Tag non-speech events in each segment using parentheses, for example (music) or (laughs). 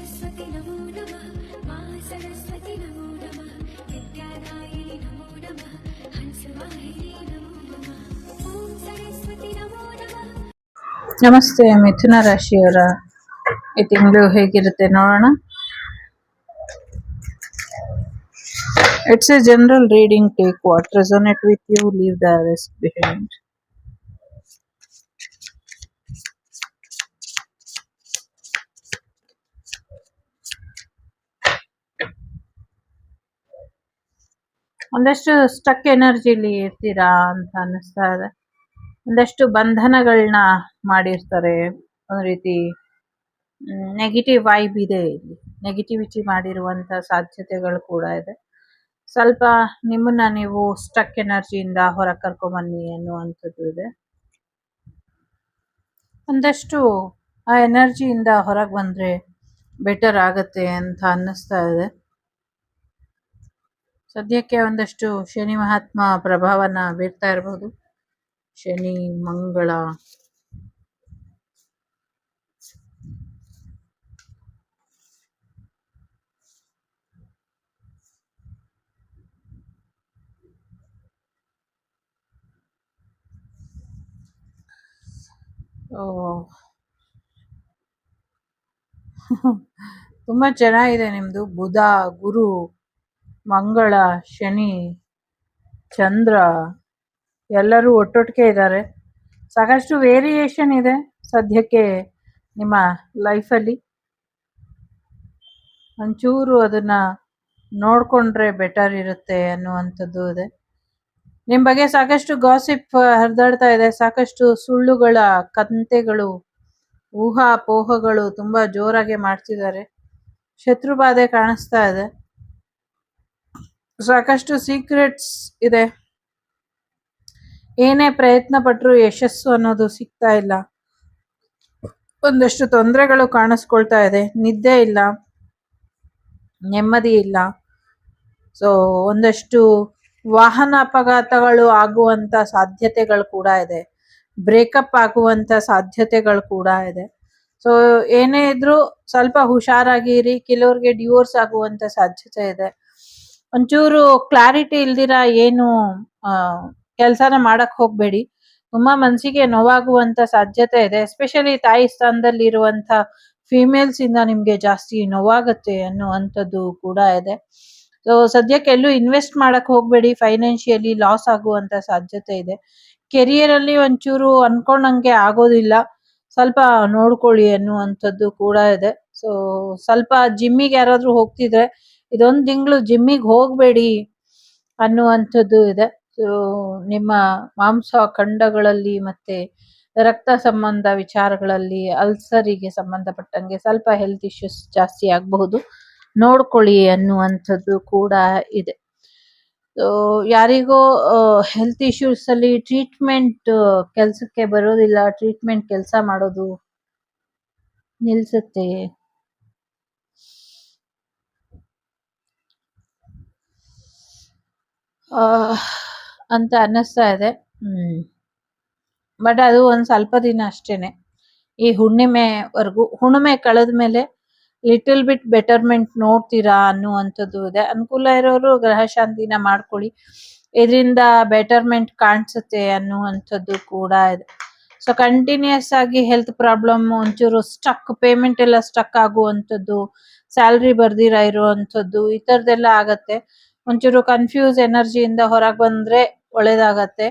सरस्वति नमो नमः मा सरस्वति नमो नमः विद्यादायिनि नमो नमः हंसवाहिनी नमो नमः ॐ सरस्वति नमो नमः ನಮಸ್ತೆ ಮಿಥುನ ರಾಶಿಯವರ ಈ ತಿಂಗಳು ಹೇಗಿರುತ್ತೆ ನೋಡೋಣ it's a general reading take what resonate with you leave the rest behind ಒಂದಷ್ಟು ಸ್ಟಕ್ ಎನರ್ಜಿಲಿ ಇರ್ತೀರಾ ಅಂತ ಅನ್ನಿಸ್ತಾ ಇದೆ. ಒಂದಷ್ಟು ಬಂಧನಗಳನ್ನ ಮಾಡಿರ್ತಾರೆ. ಒಂದು ರೀತಿ ನೆಗೆಟಿವ್ ವೈಬ್ ಇದೆ ಇಲ್ಲಿ. ನೆಗೆಟಿವಿಟಿ ಮಾಡಿರುವಂಥ ಸಾಧ್ಯತೆಗಳು ಕೂಡ ಇದೆ. ಸ್ವಲ್ಪ ನಿಮ್ಮನ್ನ ನೀವು ಸ್ಟಕ್ ಎನರ್ಜಿಯಿಂದ ಹೊರ ಕರ್ಕೊಂಬನ್ನಿ ಅನ್ನುವಂಥದ್ದು ಇದೆ. ಒಂದಷ್ಟು ಆ ಎನರ್ಜಿಯಿಂದ ಹೊರಗೆ ಬಂದರೆ ಬೆಟರ್ ಆಗತ್ತೆ ಅಂತ ಅನ್ನಿಸ್ತಾ ಇದೆ. ಸದ್ಯಕ್ಕೆ ಒಂದಷ್ಟು ಶನಿ ಮಹಾತ್ಮ ಪ್ರಭಾವನ ಬೀರ್ತಾ ಇರಬಹುದು ಶನಿ ಮಂಗಳ. (laughs) ತುಂಬಾ ಚೆನ್ನಾಗಿದೆ ನಿಮ್ದು ಬುಧ ಗುರು. ಮಂಗಳ, ಶನಿ, ಚಂದ್ರ ಎಲ್ಲರೂ ಒಟ್ಟೊಟ್ಟಿಗೆ ಇದ್ದಾರೆ. ಸಾಕಷ್ಟು ವೇರಿಯೇಷನ್ ಇದೆ ಸದ್ಯಕ್ಕೆ ನಿಮ್ಮ ಲೈಫಲ್ಲಿ ಒಂಚೂರು ಅದನ್ನ ನೋಡ್ಕೊಂಡ್ರೆ ಬೆಟರ್ ಇರುತ್ತೆ ಅನ್ನುವಂಥದ್ದು ಇದೆ. ನಿಮ್ಮ ಬಗ್ಗೆ ಸಾಕಷ್ಟು ಗಾಸಿಪ್ ಹರಿದಾಡ್ತಾ ಇದೆ. ಸಾಕಷ್ಟು ಸುಳ್ಳುಗಳ, ಕಂತೆಗಳು, ಊಹಾಪೋಹಗಳು ತುಂಬಾ ಜೋರಾಗಿ ಮಾಡ್ತಿದ್ದಾರೆ. ಶತ್ರು ಬಾಧೆ ಕಾಣಿಸ್ತಾ ಇದೆ. ಸಾಕಷ್ಟು ಸೀಕ್ರೆಟ್ಸ್ ಇದೆ. ಏನೇ ಪ್ರಯತ್ನ ಪಟ್ಟರು ಯಶಸ್ಸು ಅನ್ನೋದು ಸಿಗ್ತಾ ಇಲ್ಲ. ಒಂದಷ್ಟು ತೊಂದರೆಗಳು ಕಾಣಿಸ್ಕೊಳ್ತಾ ಇದೆ. ನಿದ್ದೆ ಇಲ್ಲ. ನೆಮ್ಮದಿ ಇಲ್ಲ. ಸೊ ಒಂದಷ್ಟು ವಾಹನ ಅಪಘಾತಗಳು ಆಗುವಂತ ಸಾಧ್ಯತೆಗಳು ಕೂಡ ಇದೆ. ಬ್ರೇಕಪ್ ಆಗುವಂತ ಸಾಧ್ಯತೆಗಳು ಕೂಡ ಇದೆ. ಸೊ ಏನೇ ಇದ್ರೂ ಸ್ವಲ್ಪ ಹುಷಾರಾಗಿರಿ. ಕೆಲವ್ರಿಗೆ ಡಿವೋರ್ಸ್ ಆಗುವಂತ ಸಾಧ್ಯತೆ ಇದೆ. ಒಂಚೂರು ಕ್ಲಾರಿಟಿ ಇಲ್ದಿರ ಏನು ಕೆಲಸನ ಮಾಡಕ್ ಹೋಗ್ಬೇಡಿ. ತುಂಬಾ ಮನಸ್ಸಿಗೆ ನೋವಾಗುವಂತ ಸಾಧ್ಯತೆ ಇದೆ. ಎಸ್ಪೆಷಲಿ ತಾಯಿ ಸ್ಥಾನದಲ್ಲಿ ಇರುವಂತ ಫಿಮೇಲ್ಸ್ ಇಂದ ನಿಮ್ಗೆ ಜಾಸ್ತಿ ನೋವಾಗುತ್ತೆ ಅನ್ನುವಂಥದ್ದು ಕೂಡ ಇದೆ. ಸೊ ಸದ್ಯಕ್ಕೆ ಎಲ್ಲೂ ಇನ್ವೆಸ್ಟ್ ಮಾಡಕ್ ಹೋಗ್ಬೇಡಿ. ಫೈನಾನ್ಷಿಯಲಿ ಲಾಸ್ ಆಗುವಂತ ಸಾಧ್ಯತೆ ಇದೆ. ಕೆರಿಯರ್ ಅಲ್ಲಿ ಒಂಚೂರು ಅನ್ಕೊಂಡಂಗೆ ಆಗೋದಿಲ್ಲ. ಸ್ವಲ್ಪ ನೋಡ್ಕೊಳ್ಳಿ ಅನ್ನುವಂಥದ್ದು ಕೂಡ ಇದೆ. ಸೊ ಸ್ವಲ್ಪ ಜಿಮ್ಮಿಗೆ ಯಾರಾದ್ರೂ ಹೋಗ್ತಿದ್ರೆ ಇದೊಂದ್ ತಿಂಗಳು ಜಿಮ್ಮಿಗೆ ಹೋಗ್ಬೇಡಿ ಅನ್ನುವಂಥದ್ದು ಇದೆ. ನಿಮ್ಮ ಮಾಂಸ ಖಂಡಗಳಲ್ಲಿ ಮತ್ತೆ ರಕ್ತ ಸಂಬಂಧ ವಿಚಾರಗಳಲ್ಲಿ ಅಲ್ಸರಿಗೆ ಸಂಬಂಧಪಟ್ಟಂಗೆ ಸ್ವಲ್ಪ ಹೆಲ್ತ್ ಇಶ್ಯೂಸ್ ಜಾಸ್ತಿ ಆಗಬಹುದು. ನೋಡ್ಕೊಳ್ಳಿ ಅನ್ನುವಂಥದ್ದು ಕೂಡ ಇದೆ. ಯಾರಿಗೋ ಹೆಲ್ತ್ ಇಶ್ಯೂಸ್ ಅಲ್ಲಿ ಟ್ರೀಟ್ಮೆಂಟ್ ಕೆಲಸಕ್ಕೆ ಬರೋದಿಲ್ಲ ಟ್ರೀಟ್ಮೆಂಟ್ ಕೆಲಸ ಮಾಡೋದು ನಿಲ್ಸುತ್ತೆ. ಅಂತ ಅನ್ನಿಸ್ತಾ ಇದೆ. ಬಟ್ ಅದು ಒಂದ್ ಸ್ವಲ್ಪ ದಿನ ಅಷ್ಟೇನೆ. ಈ ಹುಣ್ಣಿಮೆವರೆಗೂ, ಹುಣ್ಣಿಮೆ ಕಳೆದ ಮೇಲೆ ಲಿಟಲ್ ಬಿಟ್ ಬೆಟರ್ಮೆಂಟ್ ನೋಡ್ತೀರಾ ಅನ್ನುವಂಥದ್ದು ಇದೆ. ಅನುಕೂಲ ಇರೋರು ಗ್ರಹ ಶಾಂತಿನ ಮಾಡ್ಕೊಳ್ಳಿ. ಇದರಿಂದ ಬೆಟರ್ಮೆಂಟ್ ಕಾಣಿಸುತ್ತೆ ಅನ್ನುವಂಥದ್ದು ಕೂಡ ಇದೆ. ಸೊ ಕಂಟಿನ್ಯೂಸ್ ಆಗಿ ಹೆಲ್ತ್ ಪ್ರಾಬ್ಲಮ್ ಒಂಚೂರು ಸ್ಟಕ್ ಪೇಮೆಂಟ್ ಎಲ್ಲ ಸ್ಟಕ್ ಆಗುವಂಥದ್ದು ಸ್ಯಾಲ್ರಿ ಬರ್ದಿರ ಇರುವಂಥದ್ದು, ಈ ಥರದ್ದೆಲ್ಲ ಆಗತ್ತೆ. ಒಂಚೂರು ಕನ್ಫ್ಯೂಸ್ ಎನರ್ಜಿಯಿಂದ ಹೊರಗೆ ಬಂದ್ರೆ ಒಳ್ಳೇದಾಗತ್ತೆ.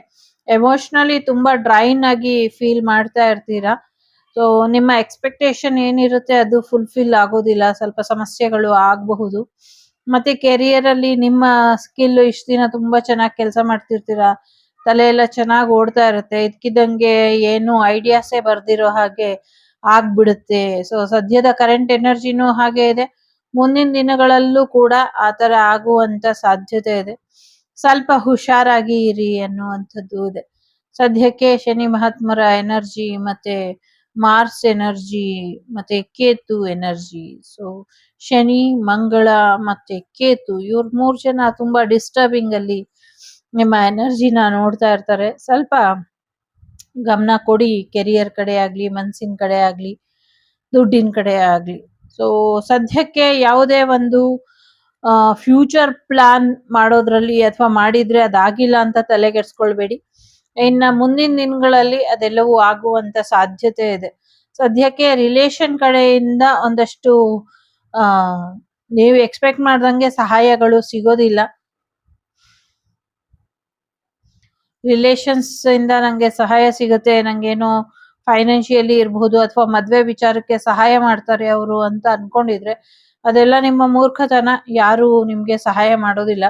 ಎಮೋಷನಲಿ ತುಂಬಾ ಡ್ರೈನ್ ಆಗಿ ಫೀಲ್ ಮಾಡ್ತಾ ಇರ್ತೀರಾ? ಸೊ ನಿಮ್ಮ ಎಕ್ಸ್ಪೆಕ್ಟೇಷನ್ ಏನಿರುತ್ತೆ ಅದು ಫುಲ್ಫಿಲ್ ಆಗೋದಿಲ್ಲ, ಸ್ವಲ್ಪ ಸಮಸ್ಯೆಗಳು ಆಗಬಹುದು. ಮತ್ತೆ ಕೆರಿಯರ್ ಅಲ್ಲಿ ನಿಮ್ಮ ಸ್ಕಿಲ್ ಇಷ್ಟ ದಿನ ತುಂಬಾ ಚೆನ್ನಾಗಿ ಕೆಲಸ ಮಾಡ್ತಿರ್ತೀರಾ? ತಲೆ ಎಲ್ಲ ಚೆನ್ನಾಗಿ ಓಡ್ತಾ ಇರುತ್ತೆ ಇದ್ಕಿದಂಗೆ ಏನು ಐಡಿಯಾಸೇ ಬರ್ದಿರೋ ಹಾಗೆ ಆಗ್ಬಿಡುತ್ತೆ. ಸೊ ಸದ್ಯದ ಕರೆಂಟ್ ಎನರ್ಜಿನೂ ಹಾಗೆ ಇದೆ. ಮುಂದಿನ ದಿನಗಳಲ್ಲೂ ಕೂಡ ಆತರ ಆಗುವಂತ ಸಾಧ್ಯತೆ ಇದೆ. ಸ್ವಲ್ಪ ಹುಷಾರಾಗಿ ಇರಿ ಅನ್ನುವಂಥದ್ದು ಇದೆ. ಸದ್ಯಕ್ಕೆ ಶನಿ ಮಹಾತ್ಮರ ಎನರ್ಜಿ ಮತ್ತೆ ಮಾರ್ಸ್ ಎನರ್ಜಿ ಮತ್ತೆ ಕೇತು ಎನರ್ಜಿ. ಸೊ ಶನಿ, ಮಂಗಳ ಮತ್ತೆ ಕೇತು ಇವ್ರ ಮೂರ್ ಜನ ತುಂಬಾ ಡಿಸ್ಟರ್ಬಿಂಗ್ ಅಲ್ಲಿ ನಿಮ್ಮ ಎನರ್ಜಿನ ನೋಡ್ತಾ ಇರ್ತಾರೆ. ಸ್ವಲ್ಪ ಗಮನ ಕೊಡಿ, ಕೆರಿಯರ್ ಕಡೆ ಆಗ್ಲಿ, ಮನ್ಸಿನ ಕಡೆ ಆಗ್ಲಿ, ದುಡ್ಡಿನ ಕಡೆ ಆಗ್ಲಿ. ಸೊ ಸದ್ಯಕ್ಕೆ ಯಾವುದೇ ಒಂದು ಫ್ಯೂಚರ್ ಪ್ಲಾನ್ ಮಾಡೋದ್ರಲ್ಲಿ ಅಥವಾ ಮಾಡಿದ್ರೆ ಅದಾಗಿಲ್ಲ ಅಂತ ತಲೆಗೆಡ್ಸ್ಕೊಳ್ಬೇಡಿ ಇನ್ನ ಮುಂದಿನ ದಿನಗಳಲ್ಲಿ ಅದೆಲ್ಲವೂ ಆಗುವಂತ ಸಾಧ್ಯತೆ ಇದೆ. ಸದ್ಯಕ್ಕೆ ರಿಲೇಶನ್ ಕಡೆಯಿಂದ ಒಂದಷ್ಟು ನೀವು ಎಕ್ಸ್ಪೆಕ್ಟ್ ಮಾಡ್ದಂಗೆ ಸಹಾಯಗಳು ಸಿಗೋದಿಲ್ಲ. ರಿಲೇಷನ್ಸ್ ಇಂದ ನಂಗೆ ಸಹಾಯ ಸಿಗುತ್ತೆ, ನಂಗೇನೋ ಫೈನಾನ್ಷಿಯಲಿ ಇರಬಹುದು ಅಥವಾ ಮದ್ವೆ ವಿಚಾರಕ್ಕೆ ಸಹಾಯ ಮಾಡ್ತಾರೆ ಅವರು ಅಂತ ಅನ್ಕೊಂಡಿದ್ರೆ ಅದೆಲ್ಲ ನಿಮ್ಮ ಮೂರ್ಖತನ. ಯಾರು ನಿಮ್ಗೆ ಸಹಾಯ ಮಾಡೋದಿಲ್ಲ.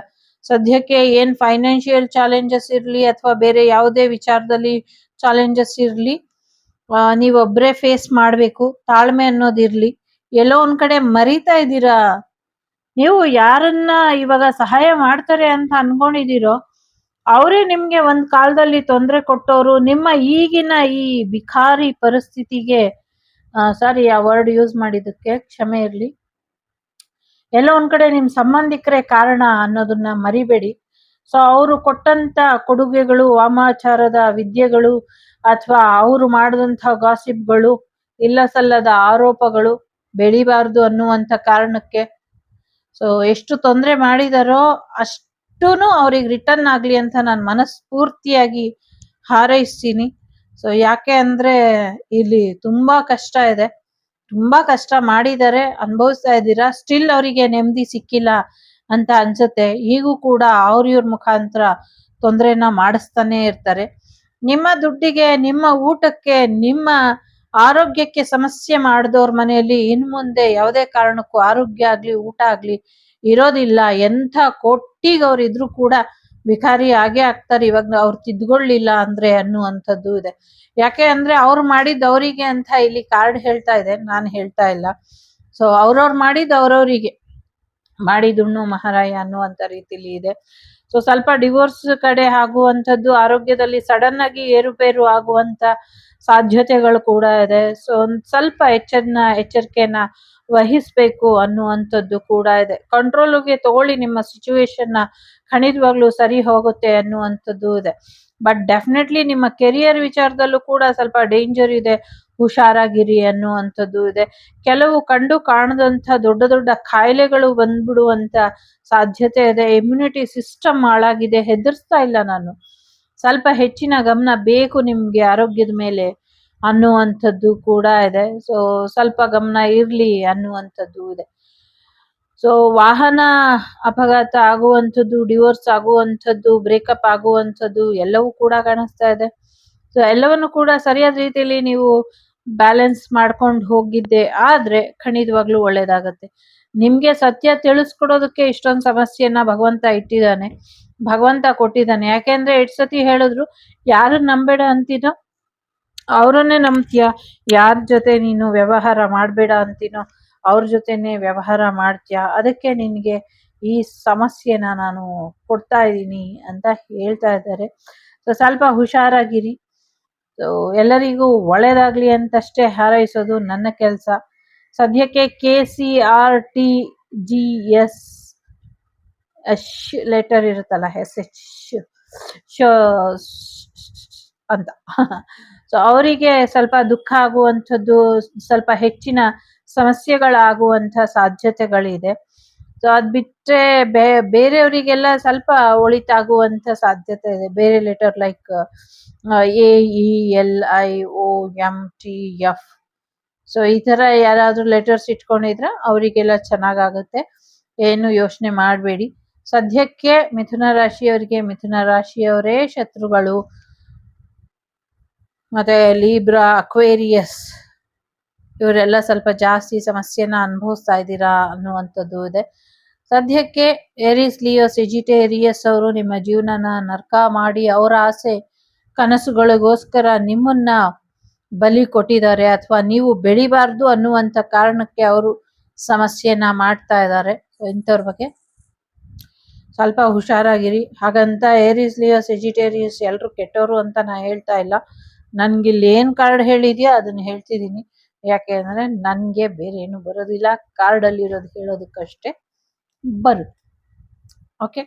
ಸದ್ಯಕ್ಕೆ ಏನ್ ಫೈನಾನ್ಷಿಯಲ್ ಚಾಲೆಂಜಸ್ ಇರ್ಲಿ ಅಥವಾ ಬೇರೆ ಯಾವುದೇ ವಿಚಾರದಲ್ಲಿ ಚಾಲೆಂಜಸ್ ಇರ್ಲಿ ನೀವೊಬ್ರೇ ಫೇಸ್ ಮಾಡ್ಬೇಕು, ತಾಳ್ಮೆ ಅನ್ನೋದಿರ್ಲಿ ಎಲ್ಲೋ ಒಂದ್ ಕಡೆ ಮರಿತಾ ಇದ್ದೀರಾ? ನೀವು ಯಾರನ್ನ ಇವಾಗ ಸಹಾಯ ಮಾಡ್ತಾರೆ ಅಂತ ಅನ್ಕೊಂಡಿದೀರೋ ಅವರೇ ನಿಮ್ಗೆ ಒಂದ್ ಕಾಲದಲ್ಲಿ ತೊಂದರೆ ಕೊಟ್ಟವರು. ನಿಮ್ಮ ಈಗಿನ ಈ ಬಿಖಾರಿ ಪರಿಸ್ಥಿತಿಗೆ ಸಾರಿ ಆ ವರ್ಡ್ ಯೂಸ್ ಮಾಡಿದಕ್ಕೆ ಕ್ಷಮೆ ಇರ್ಲಿ. ಎಲ್ಲೋ ಒಂದ್ ಕಡೆ ನಿಮ್ ಸಂಬಂಧಿಕರೇ ಕಾರಣ ಅನ್ನೋದನ್ನ ಮರಿಬೇಡಿ. ಸೊ ಅವರು ಕೊಟ್ಟಂತ ಕೊಡುಗೆಗಳು, ವಾಮಾಚಾರದ ವಿದ್ಯೆಗಳು, ಅಥವಾ ಅವರು ಮಾಡಿದಂತ ಗಾಸಿಪ್ಗಳು ಇಲ್ಲ ಸಲ್ಲದ ಆರೋಪಗಳು ಬೆಳಿಬಾರ್ದು ಅನ್ನುವಂತ ಕಾರಣಕ್ಕೆ. ಸೊ ಎಷ್ಟು ತೊಂದರೆ ಮಾಡಿದಾರೋ ಅಷ್ಟೂನು ಅವ್ರಿಗೆ ರಿಟರ್ನ್ ಆಗ್ಲಿ ಅಂತ ನಾನು ಮನಸ್ಫೂರ್ತಿಯಾಗಿ ಹಾರೈಸ್ತೀನಿ. ಸೊ ಯಾಕೆ ಅಂದ್ರೆ ಇಲ್ಲಿ ತುಂಬಾ ಕಷ್ಟ ಇದೆ. ತುಂಬಾ ಕಷ್ಟ ಮಾಡಿದ್ದಾರೆ ಅನುಭವಿಸ್ತಾ ಇದ್ದೀರಾ? ಸ್ಟಿಲ್ ಅವರಿಗೆ ನೆಮ್ಮದಿ ಸಿಕ್ಕಿಲ್ಲ ಅಂತ ಅನ್ಸುತ್ತೆ. ಈಗೂ ಕೂಡ ಅವ್ರ ಇವ್ರ ಮುಖಾಂತರ ತೊಂದರೆನ ಮಾಡಿಸ್ತಾನೆ ಇರ್ತಾರೆ. ನಿಮ್ಮ ದುಡ್ಡಿಗೆ, ನಿಮ್ಮ ಊಟಕ್ಕೆ, ನಿಮ್ಮ ಆರೋಗ್ಯಕ್ಕೆ ಸಮಸ್ಯೆ ಮಾಡಿದವ್ರ ಮನೆಯಲ್ಲಿ ಇನ್ ಮುಂದೆ ಯಾವುದೇ ಕಾರಣಕ್ಕೂ ಆರೋಗ್ಯ ಆಗ್ಲಿ, ಊಟ ಆಗ್ಲಿ ಇರೋದಿಲ್ಲ. ಎಂಥ ಕೊಟ್ಟಿಗವರಿದ್ರು ಕೂಡ ವಿಕಾರಿ ಆಗೇ ಆಗ್ತಾರೆ. ಇವಾಗ ಅವ್ರು ತಿದ್ಕೊಳ್ಳಿಲ್ಲ ಅಂದ್ರೆ ಅನ್ನುವಂಥದ್ದು ಇದೆ. ಯಾಕೆ ಅಂದ್ರೆ ಅವ್ರು ಮಾಡಿದ್ ಅವರಿಗೆ ಅಂತ ಇಲ್ಲಿ ಕಾರ್ಡ್ ಹೇಳ್ತಾ ಇದೆ. ನಾನು ಹೇಳ್ತಾ ಇಲ್ಲ. ಸೊ ಅವ್ರವ್ರು ಮಾಡಿದ್ ಅವ್ರವ್ರಿಗೆ ಮಾಡಿದುಣ್ಣು ಮಹಾರಾಯ ಅನ್ನುವಂತ ರೀತಿಲಿ ಇದೆ. ಸೊ ಸ್ವಲ್ಪ ಡಿವೋರ್ಸ್ ಕಡೆ ಆಗುವಂಥದ್ದು ಆರೋಗ್ಯದಲ್ಲಿ ಸಡನ್ ಆಗಿ ಏರುಪೇರು ಆಗುವಂತ ಸಾಧ್ಯತೆಗಳು ಕೂಡ ಇದೆ. ಸೊ ಒಂದ್ ಸ್ವಲ್ಪ ಎಚ್ಚರನ, ಎಚ್ಚರಿಕೆನ ವಹಿಸ್ಬೇಕು ಅನ್ನುವಂಥದ್ದು ಕೂಡ ಇದೆ. ಕಂಟ್ರೋಲ್ಗೆ ತಗೊಳ್ಳಿ, ನಿಮ್ಮ ಸಿಚುವೇಶನ್ನ ಖಂಡಿತವಾಗ್ಲೂ ಸರಿ ಹೋಗುತ್ತೆ ಅನ್ನುವಂಥದ್ದು ಇದೆ. ಬಟ್ ಡೆಫಿನೆಟ್ಲಿ ನಿಮ್ಮ ಕೆರಿಯರ್ ವಿಚಾರದಲ್ಲೂ ಕೂಡ ಸ್ವಲ್ಪ ಡೇಂಜರ್ ಇದೆ, ಹುಷಾರಾಗಿರಿ ಅನ್ನುವಂಥದ್ದು ಇದೆ. ಕೆಲವು ಕಂಡು ಕಾಣದಂತ ದೊಡ್ಡ ದೊಡ್ಡ ಕಾಯಿಲೆಗಳು ಬಂದ್ಬಿಡುವಂತ ಸಾಧ್ಯತೆ ಇದೆ. ಇಮ್ಯುನಿಟಿ ಸಿಸ್ಟಮ್ ಹಾಳಾಗಿದೆ, ಹೆದರ್ಸ್ತಾ ಇಲ್ಲ ನಾನು. ಸ್ವಲ್ಪ ಹೆಚ್ಚಿನ ಗಮನ ಬೇಕು ನಿಮ್ಗೆ ಆರೋಗ್ಯದ ಮೇಲೆ. ಅನ್ನುವಂಥದ್ದು ಕೂಡ ಇದೆ. ಸೊ ಸ್ವಲ್ಪ ಗಮನ ಇರ್ಲಿ, ಅನ್ನುವಂಥದ್ದು ಇದೆ. ಸೊ ವಾಹನ ಅಪಘಾತ ಆಗುವಂಥದ್ದು ಡಿವೋರ್ಸ್ ಆಗುವಂಥದ್ದು ಬ್ರೇಕಪ್ ಆಗುವಂಥದ್ದು ಎಲ್ಲವೂ ಕೂಡ ಕಾಣಿಸ್ತಾ ಇದೆ. ಸೊ ಎಲ್ಲವನ್ನು ಕೂಡ ಸರಿಯಾದ ರೀತಿಯಲ್ಲಿ ನೀವು ಬ್ಯಾಲೆನ್ಸ್ ಮಾಡ್ಕೊಂಡು ಹೋಗಿದ್ದೆ ಆದ್ರೆ ಖಂಡಿತವಾಗ್ಲೂ ಒಳ್ಳೇದಾಗತ್ತೆ. ನಿಮ್ಗೆ ಸತ್ಯ ತಿಳಿಸ್ಕೊಡೋದಕ್ಕೆ ಇಷ್ಟೊಂದು ಸಮಸ್ಯೆಯನ್ನ ಭಗವಂತ ಇಟ್ಟಿದ್ದಾನೆ, ಭಗವಂತ ಕೊಟ್ಟಿದ್ದಾನೆ. ಯಾಕೆಂದ್ರೆ ಎಷ್ಟು ಸತಿ ಹೇಳಿದ್ರು, ಯಾರು ನಂಬೇಡ ಅಂತೀನೋ ಅವ್ರನ್ನೇ ನಂಬ್ತೀಯ? ಯಾರ ಜೊತೆ ನೀನು ವ್ಯವಹಾರ ಮಾಡಬೇಡ ಅಂತೀನೋ, ಅವ್ರ ಜೊತೆನೇ ವ್ಯವಹಾರ ಮಾಡ್ತೀಯ? ಅದಕ್ಕೆ ನಿನಗೆ ಈ ಸಮಸ್ಯೆನ ನಾನು ಕೊಡ್ತಾ ಇದ್ದೀನಿ ಅಂತ ಹೇಳ್ತಾ ಇದ್ದಾರೆ. ಸೊ ಸ್ವಲ್ಪ ಹುಷಾರಾಗಿರಿ. ಸೊ ಎಲ್ಲರಿಗೂ ಒಳ್ಳೇದಾಗ್ಲಿ ಅಂತಷ್ಟೇ ಹಾರೈಸೋದು ನನ್ನ ಕೆಲಸ. ಸದ್ಯಕ್ಕೆ K C R T G S S letter ಇರುತ್ತಲ್ಲ ಎಸ್ ಎಚ್ ಅಂತ. ಸೊ ಅವರಿಗೆ ಸ್ವಲ್ಪ ದುಃಖ ಆಗುವಂಥದ್ದು, ಸ್ವಲ್ಪ ಹೆಚ್ಚಿನ ಸಮಸ್ಯೆಗಳಾಗುವಂಥ ಸಾಧ್ಯತೆಗಳಿದೆ. ಸೊ ಅದ್ ಬಿಟ್ರೆ ಬೇ, ಬೇರೆಯವರಿಗೆಲ್ಲ ಸ್ವಲ್ಪ ಒಳಿತಾಗುವಂಥ ಸಾಧ್ಯತೆ ಇದೆ. ಬೇರೆ letter like A E L I O M T F so ಈ ತರ ಯಾರಾದ್ರೂ ಲೆಟರ್ಸ್ ಇಟ್ಕೊಂಡಿದ್ರೆ ಅವರಿಗೆಲ್ಲ ಚೆನ್ನಾಗಾಗುತ್ತೆ. ಏನು ಯೋಚನೆ ಮಾಡಬೇಡಿ. ಸದ್ಯಕ್ಕೆ ಮಿಥುನ ರಾಶಿಯವರಿಗೆ ಮಿಥುನ ರಾಶಿಯವರೇ ಶತ್ರುಗಳು. ಮತ್ತೆ ಲೀಬ್ರಾ ಅಕ್ವೇರಿಯಸ್ ಇವರೆಲ್ಲ ಸ್ವಲ್ಪ ಜಾಸ್ತಿ ಸಮಸ್ಯೆನ ಅನುಭವಿಸ್ತಾ ಇದ್ದೀರಾ ಅನ್ನುವಂಥದ್ದು ಇದೆ. ಸದ್ಯಕ್ಕೆ ಏರಿಸ್ ಲಿಯೋ ಸೆಜಿಟೇರಿಯಸ್ ಅವರು ನಿಮ್ಮ ಜೀವನನ ನರ್ಕ ಮಾಡಿ ಅವರ ಆಸೆ, ಕನಸುಗಳಿಗೋಸ್ಕರ ನಿಮ್ಮನ್ನ ಬಲಿ ಕೊಟ್ಟಿದ್ದಾರೆ ಅಥವಾ ನೀವು ಬೆಳಿಬಾರ್ದು ಅನ್ನುವಂಥ ಕಾರಣಕ್ಕೆ ಅವರು ಸಮಸ್ಯೆನ ಮಾಡ್ತಾ ಇದ್ದಾರೆ. ಇಂಥವ್ರ ಬಗ್ಗೆ ಸ್ವಲ್ಪ ಹುಷಾರಾಗಿರಿ. ಹಾಗಂತ ಏರಿಸ್ ಲಿಯೋ ಸೆಜಿಟೇರಿಯಸ್ ಎಲ್ಲರೂ ಕೆಟ್ಟವರು ಅಂತ ನಾ ಹೇಳ್ತಾ ಇಲ್ಲ. ನನ್ಗೆ ಇಲ್ಲಿ ಏನ್ ಕಾರ್ಡ್ ಹೇಳಿದ್ಯಾ ಅದನ್ನ ಹೇಳ್ತಿದೀನಿ ಯಾಕೆ ಅಂದ್ರೆ ನನ್ಗೆ ಬೇರೆ ಏನು ಬರೋದಿಲ್ಲ. ಕಾರ್ಡ್ ಅಲ್ಲಿ ಇರೋದು ಹೇಳೋದಕ್ಕಷ್ಟೇ ಬರುತ್ತೆ. ಓಕೆ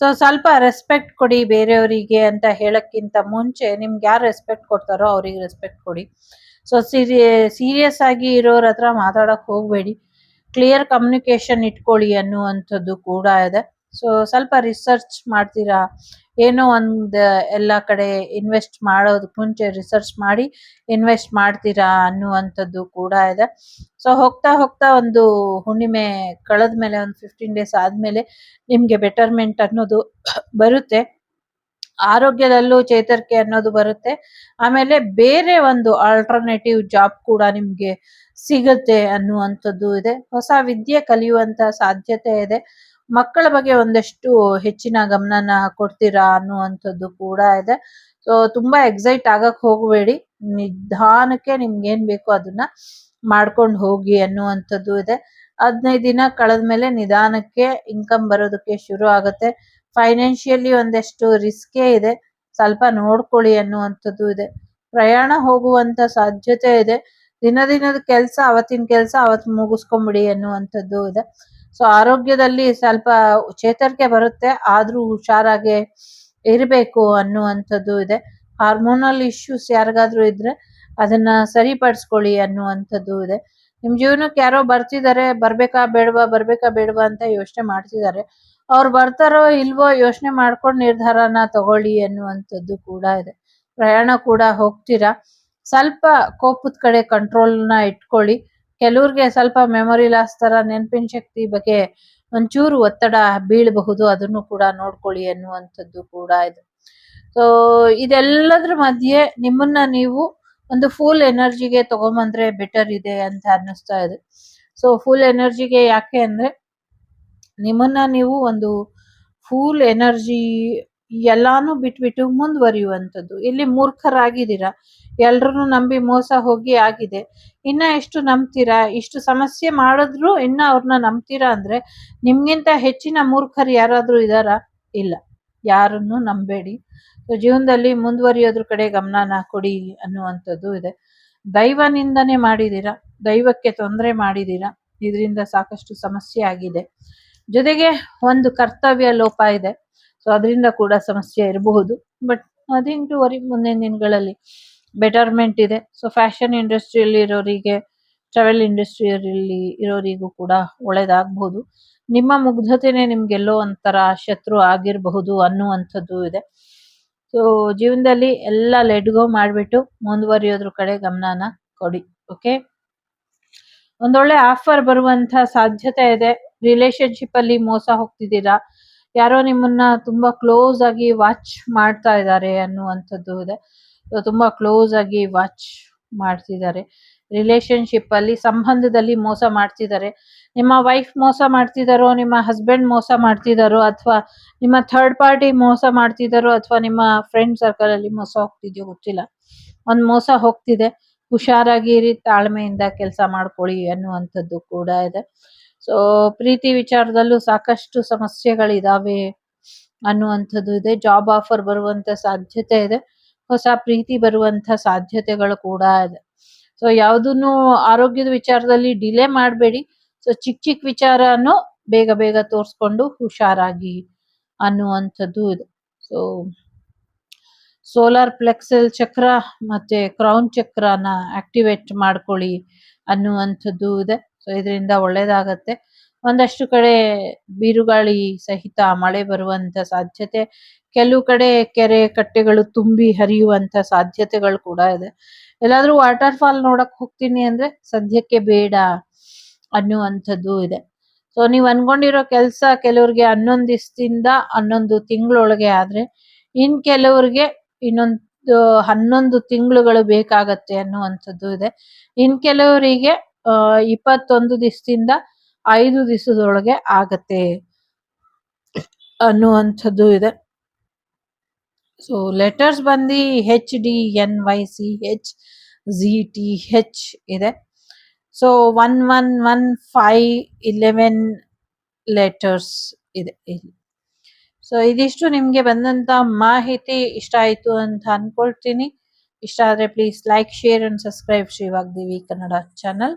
ಸೊ ಸೊ ಸ್ವಲ್ಪ ರೆಸ್ಪೆಕ್ಟ್ ಕೊಡಿ ಬೇರೆಯವರಿಗೆ ಅಂತ ಹೇಳಕ್ಕಿಂತ ಮುಂಚೆ ನಿಮ್ಗೆ ಯಾರು ರೆಸ್ಪೆಕ್ಟ್ ಕೊಡ್ತಾರೋ ಅವ್ರಿಗೆ ರೆಸ್ಪೆಕ್ಟ್ ಕೊಡಿ. ಸೊ ಸೀರಿಯ ಸೀರಿಯಸ್ ಆಗಿ ಇರೋರ ಹತ್ರ ಮಾತಾಡಕ್ ಹೋಗಬೇಡಿ. ಕ್ಲಿಯರ್ ಕಮ್ಯುನಿಕೇಶನ್ ಇಟ್ಕೊಳ್ಳಿ ಅನ್ನುವಂಥದ್ದು ಕೂಡ ಇದೆ. ಸೊ ಸ್ವಲ್ಪ ರಿಸರ್ಚ್ ಮಾಡ್ತೀರಾ? ಏನೋ ಒಂದು ಎಲ್ಲ ಕಡೆ ಇನ್ವೆಸ್ಟ್ ಮಾಡೋದಕ್ಕೆ ಮುಂಚೆ ರಿಸರ್ಚ್ ಮಾಡಿ ಇನ್ವೆಸ್ಟ್ ಮಾಡ್ತೀರಾ ಅನ್ನುವಂಥದ್ದು ಕೂಡ ಇದೆ. ಸೊ ಹೋಗ್ತಾ ಹೋಗ್ತಾ ಒಂದು ಹುಣ್ಣಿಮೆ ಕಳೆದ ಮೇಲೆ ಒಂದು ಫಿಫ್ಟೀನ್ ಡೇಸ್ ಆದಮೇಲೆ ನಿಮಗೆ ಬೆಟರ್ಮೆಂಟ್ ಅನ್ನೋದು ಬರುತ್ತೆ. ಆರೋಗ್ಯದಲ್ಲೂ ಚೇತರಿಕೆ ಅನ್ನೋದು ಬರುತ್ತೆ. ಆಮೇಲೆ ಬೇರೆ ಒಂದು ಆಲ್ಟರ್ನೇಟಿವ್ ಜಾಬ್ ಕೂಡ ನಿಮಗೆ ಸಿಗುತ್ತೆ ಅನ್ನುವಂಥದ್ದು ಇದೆ. ಹೊಸ ವಿದ್ಯೆ ಕಲಿಯುವಂತ ಸಾಧ್ಯತೆ ಇದೆ. ಮಕ್ಕಳ ಬಗ್ಗೆ ಒಂದಷ್ಟು ಹೆಚ್ಚಿನ ಗಮನನ ಕೊಡ್ತೀರಾ ಅನ್ನುವಂಥದ್ದು ಕೂಡ ಇದೆ. ಸೊ ತುಂಬಾ ಎಕ್ಸೈಟ್ ಆಗಕ್ ಹೋಗಬೇಡಿ. ನಿಧಾನಕ್ಕೆ ನಿಮ್ಗೆ ಏನ್ ಬೇಕೋ ಅದನ್ನ ಮಾಡ್ಕೊಂಡು ಹೋಗಿ ಅನ್ನುವಂಥದ್ದು ಇದೆ. ಹದಿನೈದು ದಿನ ಕಳೆದ್ಮೇಲೆ ನಿಧಾನಕ್ಕೆ ಇನ್ಕಮ್ ಬರೋದಕ್ಕೆ ಶುರು ಆಗುತ್ತೆ. ಫೈನಾನ್ಷಿಯಲಿ ಒಂದಷ್ಟು ರಿಸ್ಕೇ ಇದೆ. ಸ್ವಲ್ಪ ನೋಡ್ಕೊಳ್ಳಿ ಅನ್ನುವಂಥದ್ದು ಇದೆ. ಪ್ರಯಾಣ ಹೋಗುವಂತ ಸಾಧ್ಯತೆ ಇದೆ. ದಿನ ದಿನದ ಕೆಲಸ, ಅವತ್ತಿನ ಕೆಲಸ ಅವತ್ ಮುಗಿಸ್ಕೊಂಬಿಡಿ ಅನ್ನುವಂಥದ್ದು ಇದೆ. ಸೊ ಆರೋಗ್ಯದಲ್ಲಿ ಸ್ವಲ್ಪ ಚೇತರಿಕೆ ಬರುತ್ತೆ, ಆದ್ರೂ ಹುಷಾರಾಗೆ ಇರಬೇಕು ಅನ್ನುವಂಥದ್ದು ಇದೆ. ಹಾರ್ಮೋನಲ್ ಇಶ್ಯೂಸ್ ಯಾರಿಗಾದ್ರೂ ಇದ್ರೆ ಅದನ್ನ ಸರಿಪಡಿಸ್ಕೊಳ್ಳಿ ಅನ್ನುವಂಥದ್ದು ಇದೆ. ನಿಮ್ ಜೀವನಕ್ಕೆ ಯಾರೋ ಬರ್ತಿದ್ದಾರೆ ಬರ್ಬೇಕಾ ಬೇಡವಾ ಬರ್ಬೇಕಾ ಬೇಡವಾ ಅಂತ ಯೋಚನೆ ಮಾಡ್ತಿದ್ದಾರೆ ಅವ್ರು ಬರ್ತಾರೋ ಇಲ್ವೋ ಯೋಚನೆ ಮಾಡ್ಕೊಂಡು ನಿರ್ಧಾರನ ತಗೊಳ್ಳಿ ಅನ್ನುವಂಥದ್ದು ಕೂಡ ಇದೆ. ಪ್ರಯಾಣ ಕೂಡ ಹೋಗ್ತೀರಾ. ಸ್ವಲ್ಪ ಕೋಪದ ಕಡೆ ಕಂಟ್ರೋಲ್ನ ಇಟ್ಕೊಳ್ಳಿ. ಕೆಲವ್ರಿಗೆ ಸ್ವಲ್ಪ ಮೆಮೊರಿ ಲಾಸ್ ತರ ನೆನಪಿನ ಶಕ್ತಿ ಬಗ್ಗೆ ಒಂಚೂರು ಒತ್ತಡ ಬೀಳಬಹುದು, ಅದನ್ನು ಕೂಡ ನೋಡ್ಕೊಳ್ಳಿ ಅನ್ನುವಂಥದ್ದು ಕೂಡ ಇದು. ಸೊ ಇದೆಲ್ಲದ್ರ ಮಧ್ಯೆ ನಿಮ್ಮನ್ನ ನೀವು ಒಂದು ಫುಲ್ ಎನರ್ಜಿಗೆ ತಗೊಂಬಂದ್ರೆ ಬೆಟರ್ ಇದೆ ಅಂತ ಅನ್ನಿಸ್ತಾ ಇದೆ. ಸೊ ಫುಲ್ ಎನರ್ಜಿಗೆ ಯಾಕೆ ಅಂದ್ರೆ ನಿಮ್ಮನ್ನ ನೀವು ಒಂದು ಫುಲ್ ಎನರ್ಜಿ ಎಲ್ಲಾನು ಬಿಟ್ಬಿಟ್ಟು ಮುಂದುವರಿಯುವಂಥದ್ದು. ಇಲ್ಲಿ ಮೂರ್ಖರಾಗಿದ್ದೀರಾ? ಎಲ್ರೂ ನಂಬಿ ಮೋಸ ಹೋಗಿ ಆಗಿದೆ. ಇನ್ನ ಎಷ್ಟು ನಂಬ್ತೀರಾ? ಇಷ್ಟು ಸಮಸ್ಯೆ ಮಾಡಿದ್ರು ಇನ್ನ ಅವ್ರನ್ನ ನಂಬ್ತೀರಾ ಅಂದ್ರೆ ನಿಮ್ಗಿಂತ ಹೆಚ್ಚಿನ ಮೂರ್ಖರು ಯಾರಾದ್ರೂ ಇದಾರ? ಇಲ್ಲ. ಯಾರನ್ನು ನಂಬೇಡಿ. ಜೀವನದಲ್ಲಿ ಮುಂದುವರಿಯೋದ್ರ ಕಡೆ ಗಮನನ ಕೊಡಿ ಅನ್ನುವಂಥದ್ದು ಇದೆ. ದೈವನಿಂದನೇ ಮಾಡಿದ್ದೀರಾ? ದೈವಕ್ಕೆ ತೊಂದರೆ ಮಾಡಿದ್ದೀರಾ? ಇದರಿಂದ ಸಾಕಷ್ಟು ಸಮಸ್ಯೆ ಆಗಿದೆ. ಜೊತೆಗೆ ಒಂದು ಕರ್ತವ್ಯ ಲೋಪ ಇದೆ. ಸೊ ಅದರಿಂದ ಕೂಡ ಸಮಸ್ಯೆ ಇರಬಹುದು. ಬಟ್ ವರಿ ಮುಂದಿನ ದಿನಗಳಲ್ಲಿ ಬೆಟರ್ಮೆಂಟ್ ಇದೆ. ಸೊ ಫ್ಯಾಷನ್ ಇಂಡಸ್ಟ್ರಿಯಲ್ಲಿ ಇರೋರಿಗೆ ಟ್ರಾವೆಲ್ ಇಂಡಸ್ಟ್ರಿಯಲ್ಲಿ ಇರೋರಿಗೂ ಕೂಡ ಒಳ್ಳೇದಾಗಬಹುದು. ನಿಮ್ಮ ಮುಗ್ಧತೆನೆ ನಿಮ್ಗೆಲ್ಲೋ ಒಂಥರ ಶತ್ರು ಆಗಿರಬಹುದು ಅನ್ನುವಂಥದ್ದು ಇದೆ. ಸೊ ಜೀವನದಲ್ಲಿ ಎಲ್ಲ ಲೆಡ್ಗೋ ಮಾಡಿಬಿಟ್ಟು ಮುಂದುವರಿಯೋದ್ರ ಕಡೆ ಗಮನನ ಕೊಡಿ ಓಕೆ ಒಂದೊಳ್ಳೆ ಆಫರ್ ಬರುವಂತ ಸಾಧ್ಯತೆ ಇದೆ. ರಿಲೇಶನ್ಶಿಪ್ ಅಲ್ಲಿ ಮೋಸ ಹೋಗ್ತಿದ್ದೀರಾ? ಯಾರೋ ನಿಮ್ಮನ್ನ ತುಂಬಾ ಕ್ಲೋಸ್ ಆಗಿ ವಾಚ್ ಮಾಡ್ತಾ ಇದ್ದಾರೆ ಅನ್ನುವಂಥದ್ದು ಇದೆ. ತುಂಬಾ ಕ್ಲೋಸ್ ಆಗಿ ವಾಚ್ ಮಾಡ್ತಿದ್ದಾರೆ. ರಿಲೇಶನ್ಶಿಪ್ ಅಲ್ಲಿ, ಸಂಬಂಧದಲ್ಲಿ ಮೋಸ ಮಾಡ್ತಿದ್ದಾರೆ. ನಿಮ್ಮ ವೈಫ್ ಮೋಸ ಮಾಡ್ತಿದ್ದಾರೋ, ನಿಮ್ಮ ಹಸ್ಬೆಂಡ್ ಮೋಸ ಮಾಡ್ತಿದ್ದಾರೋ, ಅಥವಾ ನಿಮ್ಮ ಥರ್ಡ್ ಪಾರ್ಟಿ ಮೋಸ ಮಾಡ್ತಿದ್ದಾರೋ, ಅಥವಾ ನಿಮ್ಮ ಫ್ರೆಂಡ್ ಸರ್ಕಲ್ ಅಲ್ಲಿ ಮೋಸ ಹೋಗ್ತಿದ್ಯೋ ಗೊತ್ತಿಲ್ಲ. ಒಂದ್ ಮೋಸ ಹೋಗ್ತಿದೆ. ಹುಷಾರಾಗಿರಿ ತಾಳ್ಮೆಯಿಂದ ಕೆಲಸ ಮಾಡ್ಕೊಳ್ಳಿ ಅನ್ನುವಂಥದ್ದು ಕೂಡ ಇದೆ. ಸೊ ಪ್ರೀತಿ ವಿಚಾರದಲ್ಲೂ ಸಾಕಷ್ಟು ಸಮಸ್ಯೆಗಳಿದಾವೆ ಅನ್ನುವಂಥದ್ದು ಇದೆ. ಜಾಬ್ ಆಫರ್ ಬರುವಂತ ಸಾಧ್ಯತೆ ಇದೆ. ಹೊಸ ಪ್ರೀತಿ ಬರುವಂತ ಸಾಧ್ಯತೆಗಳು ಕೂಡ ಇದೆ. ಸೊ ಯಾವುದನ್ನು ಆರೋಗ್ಯದ ವಿಚಾರದಲ್ಲಿ ಡಿಲೇ ಮಾಡಬೇಡಿ. ಸೊ ಚಿಕ್ಕ ಚಿಕ್ಕ ವಿಚಾರನು ಬೇಗ ಬೇಗ ತೋರಿಸ್ಕೊಂಡು ಹುಷಾರಾಗಿ ಅನ್ನುವಂಥದ್ದು ಇದೆ. ಸೊ ಸೋಲಾರ್ ಫ್ಲೆಕ್ಸಲ್ ಚಕ್ರ ಮತ್ತೆ ಕ್ರೌನ್ ಚಕ್ರನ ಆಕ್ಟಿವೇಟ್ ಮಾಡ್ಕೊಳ್ಳಿ ಅನ್ನುವಂಥದ್ದು ಇದೆ. ಸೊ ಇದರಿಂದ ಒಳ್ಳೇದಾಗತ್ತೆ. ಒಂದಷ್ಟು ಕಡೆ ಬಿರುಗಾಳಿ ಸಹಿತ ಮಳೆ ಬರುವಂತ ಸಾಧ್ಯತೆ, ಕೆಲವು ಕಡೆ ಕೆರೆ ಕಟ್ಟೆಗಳು ತುಂಬಿ ಹರಿಯುವಂತ ಸಾಧ್ಯತೆಗಳು ಕೂಡ ಇದೆ. ಎಲ್ಲಾದ್ರೂ ವಾಟರ್ ಫಾಲ್ ನೋಡಕ್ ಹೋಗ್ತೀನಿ ಅಂದ್ರೆ ಸದ್ಯಕ್ಕೆ ಬೇಡ ಅನ್ನುವಂಥದ್ದು ಇದೆ. ಸೊ ನೀವು ಅನ್ಕೊಂಡಿರೋ ಕೆಲಸ ಕೆಲವ್ರಿಗೆ ಹನ್ನೊಂದು ದಿವಸದಿಂದ ಹನ್ನೊಂದು ತಿಂಗಳೊಳಗೆ ಆದ್ರೆ, ಇನ್ ಕೆಲವ್ರಿಗೆ ಇನ್ನೊಂದು ಹನ್ನೊಂದು ತಿಂಗಳುಗಳು ಬೇಕಾಗತ್ತೆ ಅನ್ನುವಂಥದ್ದು ಇದೆ. ಇನ್ ಕೆಲವರಿಗೆ ಇಪ್ಪತ್ತೊಂದು ದಿವಸದಿಂದ ಐದು ದಿವಸದೊಳಗೆ ಆಗತ್ತೆ ಅನ್ನುವಂಥದ್ದು ಇದೆ. ಸೊ ಲೆಟರ್ಸ್ ಬಂದು H D N Y C H G T H ಇದೆ. So one one one five eleven letters ಇದೆ ಇಲ್ಲಿ. ಸೊ ಇದಿಷ್ಟು ನಿಮಗೆ ಬಂದಂತ ಮಾಹಿತಿ ಇಷ್ಟ ಆಯ್ತು ಅಂತ ಅನ್ಕೊಳ್ತೀನಿ. ಇಷ್ಟ ಆದರೆ please like share and subscribe Shri Vagdevi Kannada channel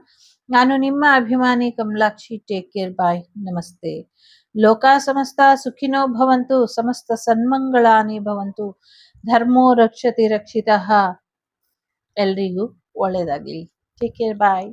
ನಾನು ನಿಮ್ಮ ಅಭಿಮಾನಿ ಕಮಲಾಕ್ಷಿ ಟೇಕ್ ಕೇರ್ ಬಾಯ್ ನಮಸ್ತೆ. ಲೋಕ ಸಮಸ್ತ ಸುಖಿನೋ ಭವಂತು, ಸಮಸ್ತ ಸನ್ಮಂಗಳಾನಿ ಭವಂತು, ಧರ್ಮೋ ರಕ್ಷತಿ ರಕ್ಷಿತ. ಎಲ್ರಿಗೂ ಒಳ್ಳೆಯದಾಗಲಿ ಟೇಕ್ ಕೇರ್ ಬಾಯ್